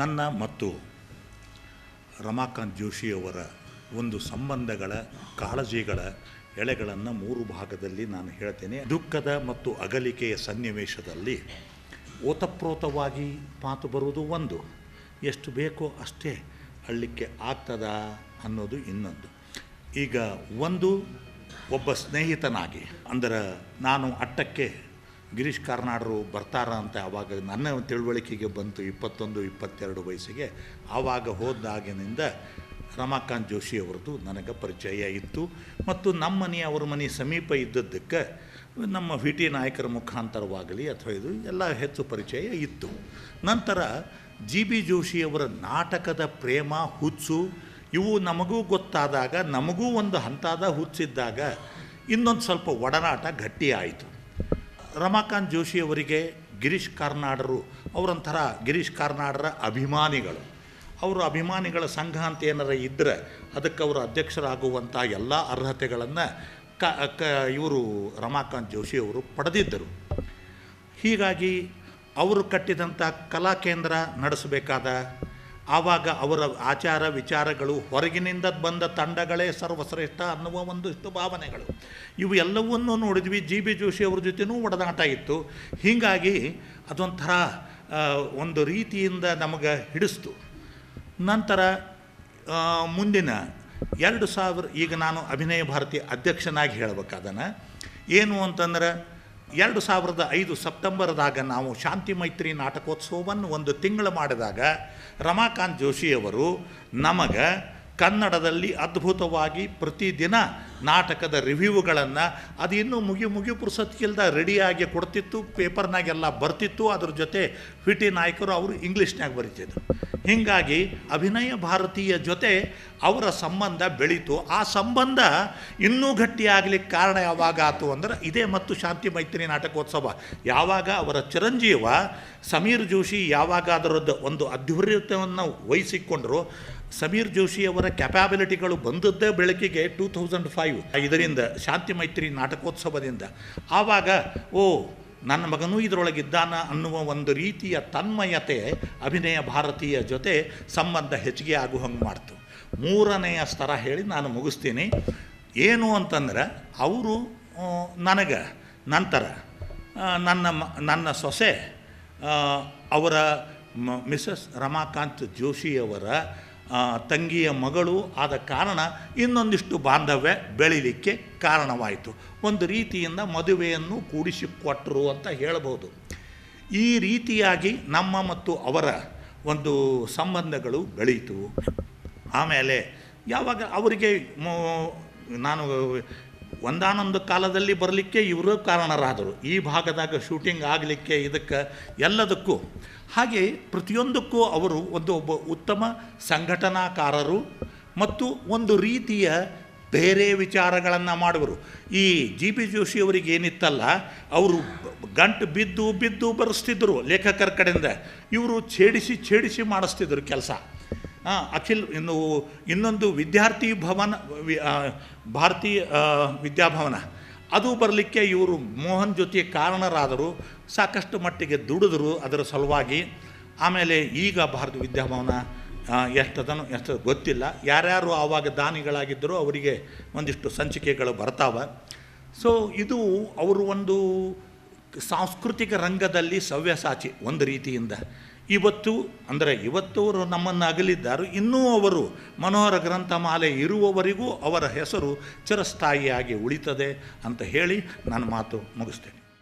ನನ್ನ ಮತ್ತು ರಮಾಕಾಂತ್ ಜೋಶಿಯವರ ಒಂದು ಸಂಬಂಧಗಳ ಕಾಳಜಿಗಳ ಎಳೆಗಳನ್ನು ಮೂರು ಭಾಗದಲ್ಲಿ ನಾನು ಹೇಳ್ತೇನೆ. ದುಃಖದ ಮತ್ತು ಅಗಲಿಕೆಯ ಸನ್ನಿವೇಶದಲ್ಲಿ ಓತಪ್ರೋತವಾಗಿ ಮಾತು ಬರುವುದು ಒಂದು. ಎಷ್ಟು ಬೇಕೋ ಅಷ್ಟೇ ಅಳ್ಳಿಕ್ಕೆ ಆಗ್ತದ ಅನ್ನೋದು ಇನ್ನೊಂದು. ಈಗ ಒಂದು ಒಬ್ಬ ಸ್ನೇಹಿತನಾಗಿ, ಅಂದರೆ ನಾನು ಅಟ್ಟಕ್ಕೆ ಗಿರೀಶ್ ಕಾರ್ನಾಡರು ಬರ್ತಾರ ಅಂತ ಆವಾಗ ನನ್ನ ತಿಳುವಳಿಕೆಗೆ ಬಂತು ಇಪ್ಪತ್ತೊಂದು, ಇಪ್ಪತ್ತೆರಡು ವಯಸ್ಸಿಗೆ. ಆವಾಗ ಹೋದಾಗಿನಿಂದ ರಮಾಕಾಂತ್ ಜೋಶಿ ಅವ್ರದ್ದು ನನಗೆ ಪರಿಚಯ ಇತ್ತು. ಮತ್ತು ನಮ್ಮ ಮನೆ, ಅವ್ರ ಮನೆ ಸಮೀಪ ಇದ್ದದ್ದಕ್ಕೆ ನಮ್ಮ ವಿ ಟಿ ನಾಯಕರ ಮುಖಾಂತರವಾಗಲಿ ಅಥವಾ ಇದು ಎಲ್ಲ ಹೆಚ್ಚು ಪರಿಚಯ ಇತ್ತು. ನಂತರ ಜಿ ಬಿ ಜೋಶಿಯವರ ನಾಟಕದ ಪ್ರೇಮ, ಹುಚ್ಚು, ಇವು ನಮಗೂ ಗೊತ್ತಾದಾಗ, ನಮಗೂ ಒಂದು ಹಂತದ ಹುಚ್ಚಿದ್ದಾಗ ಇನ್ನೊಂದು ಸ್ವಲ್ಪ ಒಡನಾಟ ಗಟ್ಟಿಯಾಯಿತು ರಮಾಕಾಂತ್ ಜೋಶಿಯವರಿಗೆ ಗಿರೀಶ್ ಕಾರ್ನಾಡರು, ಅವರೊಂಥರ ಗಿರೀಶ್ ಕಾರ್ನಾಡರ ಅಭಿಮಾನಿಗಳು. ಅವರು ಅಭಿಮಾನಿಗಳ ಸಂಘ ಅಂತ ಏನಾರ ಇದ್ದರೆ ಅದಕ್ಕೆ ಅವರು ಅಧ್ಯಕ್ಷರಾಗುವಂಥ ಎಲ್ಲ ಅರ್ಹತೆಗಳನ್ನು ಕ ಕ, ಇವರು ರಮಾಕಾಂತ್ ಜೋಶಿ ಅವರು ಪಡೆದಿದ್ದರು. ಹೀಗಾಗಿ ಅವರು ಕಟ್ಟಿದಂಥ ಕಲಾ ಕೇಂದ್ರ ನಡೆಸಬೇಕಾದ ಆವಾಗ ಅವರ ಆಚಾರ ವಿಚಾರಗಳು ಹೊರಗಿನಿಂದ ಬಂದ ತಂಡಗಳೇ ಸರ್ವಶ್ರೇಷ್ಠ ಅನ್ನುವ ಒಂದಿಷ್ಟು ಭಾವನೆಗಳು. ಇವು ಎಲ್ಲವನ್ನೂ ನೋಡಿದ್ವಿ. ಜಿ ಬಿ ಜೋಶಿ ಅವ್ರ ಜೊತೆನೂ ಒಡನಾಟ ಇತ್ತು. ಹೀಗಾಗಿ ಅದೊಂಥರ ಒಂದು ರೀತಿಯಿಂದ ನಮಗೆ ಹಿಡಿಸ್ತು. ನಂತರ ಮುಂದಿನ ಎರಡು ಸಾವಿರ, ಈಗ ನಾನು ಅಭಿನಯ ಭಾರತಿ ಅಧ್ಯಕ್ಷನಾಗಿ ಹೇಳ್ಬೇಕಾದನ ಏನು ಅಂತಂದ್ರೆ ಎರಡು ಸಾವಿರದ ಐದು ಸೆಪ್ಟೆಂಬರ್ದಾಗ ನಾವು ಶಾಂತಿ ಮೈತ್ರಿ ನಾಟಕೋತ್ಸವವನ್ನು ಒಂದು ತಿಂಗಳು ಮಾಡಿದಾಗ ರಮಾಕಾಂತ್ ಜೋಶಿಯವರು ನಮಗೆ ಕನ್ನಡದಲ್ಲಿ ಅದ್ಭುತವಾಗಿ ಪ್ರತಿದಿನ ನಾಟಕದ ರಿವ್ಯೂಗಳನ್ನು ಅದು ಇನ್ನೂ ಮುಗಿ ಮುಗಿ ಪುರ್ಸತ್ಕಿಲ್ದ ರೆಡಿಯಾಗಿ ಕೊಡ್ತಿತ್ತು ಪೇಪರ್ನಾಗೆಲ್ಲ ಬರ್ತಿತ್ತು, ಅದ್ರ ಜೊತೆ ವಿ ಟಿ ನಾಯಕರು ಅವರು ಇಂಗ್ಲೀಷ್ನಾಗ ಬರೀತಿದ್ರು. ಹೀಗಾಗಿ ಅಭಿನಯ ಭಾರತೀಯ ಜೊತೆ ಅವರ ಸಂಬಂಧ ಬೆಳೀತು. ಆ ಸಂಬಂಧ ಇನ್ನೂ ಗಟ್ಟಿಯಾಗಲಿಕ್ಕೆ ಕಾರಣ ಯಾವಾಗ ಆತು ಅಂದ್ರೆ ಇದೇ ಮತ್ತು ಶಾಂತಿ ಮೈತ್ರಿ ನಾಟಕೋತ್ಸವ. ಯಾವಾಗ ಅವರ ಚಿರಂಜೀವ ಸಮೀರ್ ಜೋಶಿ ಯಾವಾಗ ಅದರದ್ದು ಒಂದು ಅಧ್ವರ್ಯತೆಯನ್ನು ವಹಿಸಿಕೊಂಡರು, ಸಮೀರ್ ಜೋಶಿ ಅವರ ಕೆಪಾಬಿಲಿಟಿಗಳು ಬಂದದ್ದೇ ಬೆಳಕಿಗೆ ಟೂ ತೌಸಂಡ್ ಫೈವ್ ಇದರಿಂದ ಶಾಂತಿ ಮೈತ್ರಿ ನಾಟಕೋತ್ಸವದಿಂದ. ಆವಾಗ, ಓ ನನ್ನ ಮಗನೂ ಇದರೊಳಗಿದ್ದಾನ ಅನ್ನುವ ಒಂದು ರೀತಿಯ ತನ್ಮಯತೆ ಅಭಿನಯ ಭಾರತೀಯ ಜೊತೆ ಸಂಬಂಧ ಹೆಚ್ಚಿಗೆ ಆಗು ಹಂಗೆ ಮಾಡ್ತು. ಮೂರನೆಯ ಸ್ತರ ಹೇಳಿ ನಾನು ಮುಗಿಸ್ತೀನಿ. ಏನು ಅಂತಂದ್ರೆ, ಅವರು ನನಗೆ, ನಂತರ ನನ್ನ ನನ್ನ ಸೊಸೆ ಅವರ ಮಿಸಸ್ ರಮಾಕಾಂತ್ ಜೋಶಿಯವರ ತಂಗಿಯ ಮಗಳು ಆದ ಕಾರಣ ಇನ್ನೊಂದಿಷ್ಟು ಬಾಂಧವ್ಯ ಬೆಳೀಲಿಕ್ಕೆ ಕಾರಣವಾಯಿತು. ಒಂದು ರೀತಿಯಿಂದ ಮದುವೆಯನ್ನು ಕೂಡಿಸಿಕೊಟ್ಟರು ಅಂತ ಹೇಳಬಹುದು ಈ ರೀತಿಯಾಗಿ ನಮ್ಮ ಮತ್ತು ಅವರ ಒಂದು ಸಂಬಂಧಗಳು ಬೆಳೀತು. ಆಮೇಲೆ ಯಾವಾಗ ಅವರಿಗೆ ನಾನು ಒಂದಾನೊಂದು ಕಾಲದಲ್ಲಿ ಬರಲಿಕ್ಕೆ ಇವರು ಕಾರಣರಾದರು. ಈ ಭಾಗದಾಗ ಶೂಟಿಂಗ್ ಆಗಲಿಕ್ಕೆ ಇದಕ್ಕೆ ಎಲ್ಲದಕ್ಕೂ. ಹಾಗೆ ಪ್ರತಿಯೊಂದಕ್ಕೂ ಅವರು ಒಂದು ಒಬ್ಬ ಉತ್ತಮ ಸಂಘಟನಾಕಾರರು ಮತ್ತು ಒಂದು ರೀತಿಯ ಬೇರೆ ವಿಚಾರಗಳನ್ನು ಮಾಡುವರು. ಈ ಜಿ ಪಿ ಜೋಶಿ ಅವರಿಗೆ ಏನಿತ್ತಲ್ಲ, ಅವರು ಗಂಟು ಬಿದ್ದು ಬಿದ್ದು ಬರೆಸ್ತಿದ್ರು ಲೇಖಕರ ಕಡೆಯಿಂದ. ಇವರು ಛೇಡಿಸಿ ಛೇಡಿಸಿ ಮಾಡಿಸ್ತಿದ್ರು ಕೆಲಸ. ಅಖಿಲ್, ಇನ್ನು ಇನ್ನೊಂದು ವಿದ್ಯಾರ್ಥಿ ಭವನ ಭಾರತೀಯ ವಿದ್ಯಾಭವನ. ಅದು ಬರಲಿಕ್ಕೆ ಇವರು ಮೋಹನ್ ಜೊತೆ ಕಾರಣರಾದರು, ಸಾಕಷ್ಟು ಮಟ್ಟಿಗೆ ದುಡಿದ್ರು ಅದರ ಸಲುವಾಗಿ. ಆಮೇಲೆ ಈಗ ಭಾರತ ವಿದ್ಯಾಭವನ ಎಷ್ಟದನೋ, ಎಷ್ಟು ಗೊತ್ತಿಲ್ಲ. ಯಾರ್ಯಾರು ಆವಾಗ ದಾನಿಗಳಾಗಿದ್ದರೋ ಅವರಿಗೆ ಒಂದಿಷ್ಟು ಸಂಚಿಕೆಗಳು ಬರ್ತಾವೆ. ಸೊ ಇದು ಅವರು ಒಂದು ಸಾಂಸ್ಕೃತಿಕ ರಂಗದಲ್ಲಿ ಸವ್ಯಸಾಚಿ, ಒಂದು ರೀತಿಯಿಂದ. ಇವತ್ತು, ಅಂದರೆ ಇವತ್ತು ಅವರು ನಮ್ಮನ್ನು ಅಗಲಿದ್ದಾರೆ ಇನ್ನೂ ಅವರು ಮನೋಹರ ಗ್ರಂಥಮಾಲೆ ಇರುವವರಿಗೂ ಅವರ ಹೆಸರು ಚಿರಸ್ಥಾಯಿಯಾಗಿ ಉಳಿತದೆ ಅಂತ ಹೇಳಿ ನನ್ನ ಮಾತು ಮುಗಿಸ್ತೇನೆ.